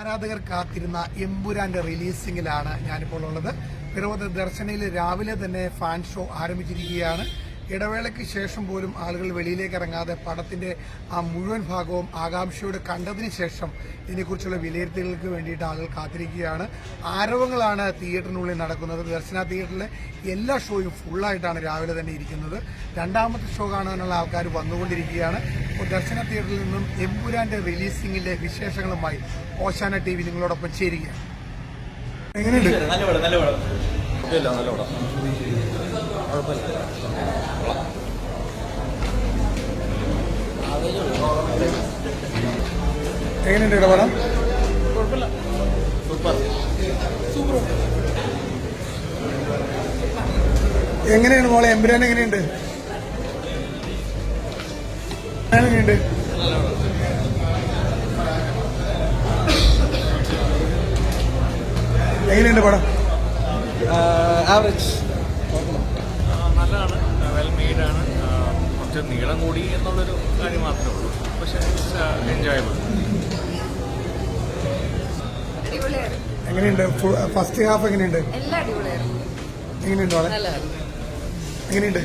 ആരാധകർ കാത്തിരുന്ന എമ്പുരാന്റെ റിലീസിംഗിലാണ് ഞാനിപ്പോൾ ഉള്ളത്. പിറവത്ത് ദർശനയിൽ രാവിലെ തന്നെ ഫാൻ ഷോ ആരംഭിച്ചിരിക്കുകയാണ്. ഇടവേളയ്ക്ക് ശേഷം പോലും ആളുകൾ വെളിയിലേക്ക് ഇറങ്ങാതെ പടത്തിന്റെ ആ മുഴുവൻ ഭാഗവും ആകാംക്ഷയോട് കണ്ടതിന് ശേഷം ഇതിനെക്കുറിച്ചുള്ള വിലയിരുത്തലുകൾക്ക് വേണ്ടിയിട്ട് ആളുകൾ കാത്തിരിക്കുകയാണ്. ആരവങ്ങളാണ് തിയേറ്ററിനുള്ളിൽ നടക്കുന്നത്. ദർശന തിയേറ്ററിലെ എല്ലാ ഷോയും ഫുള്ളായിട്ടാണ് രാവിലെ തന്നെ ഇരിക്കുന്നത്. രണ്ടാമത്തെ ഷോ കാണാനുള്ള ആൾക്കാർ വന്നുകൊണ്ടിരിക്കുകയാണ്. അപ്പോൾ ദർശന തിയേറ്ററിൽ നിന്നും എമ്പുരാന്റെ റിലീസിംഗിന്റെ വിശേഷങ്ങളുമായി ഓശാന ടി വി നിങ്ങളോടൊപ്പം ചേരുകയാണ്. എങ്ങനെയുണ്ട്? നല്ല നല്ല നല്ല എങ്ങനെയുണ്ട് ഇവിടെ കുഴപ്പമില്ല. സൂപ്പർ. സൂപ്പർ. എങ്ങനെയാണ് മോളെ? എമ്പുരാൻ എങ്ങനെയുണ്ട്? എങ്ങനെയുണ്ട്? എങ്ങനെയുണ്ട് പടം? ആവറേജ്. മെയ്ഡാണ് കുറച്ച് നീളം കൂടി എന്നുള്ളൊരു കാര്യം മാത്രമേ ഉള്ളൂ. പക്ഷേ എൻജോയബിൾ എങ്ങനെയുണ്ട്? ഫസ്റ്റ് ഹാഫ് എങ്ങനെയുണ്ട്? എല്ലാം അടിപൊളിയായിരുന്നു. എങ്ങനെയുണ്ട് എങ്ങനെയുണ്ട്?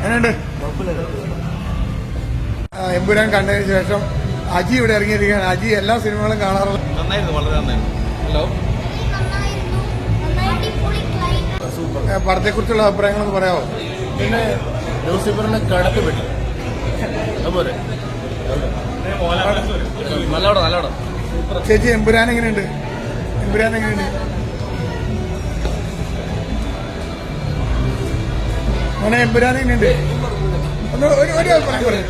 എങ്ങനെയുണ്ട്? എമ്പുരാൻ കണ്ടതിന് ശേഷം അജി ഇവിടെ ഇറങ്ങിയിരിക്കുകയാണ്. അജി എല്ലാ സിനിമകളും കാണാറുള്ളത് നന്നായിരുന്നു വളരെ നന്നായിരുന്നു. ഹലോ? പടത്തെക്കുറിച്ചുള്ള അഭിപ്രായങ്ങളൊന്ന് പറയാമോ പിന്നെ ലൂസിഫറിനെ കടത്ത് വിട്ടു അതുപോലെ. നല്ലോണം നല്ലോണം ചേച്ചി എമ്പുരാൻ എങ്ങനെയുണ്ട്? എമ്പുരാൻ എങ്ങനെയുണ്ട്? മോനെ എമ്പുരാൻ എങ്ങനെയുണ്ട്? ഒന്ന് ഒരു അഭിപ്രായം പറയാം?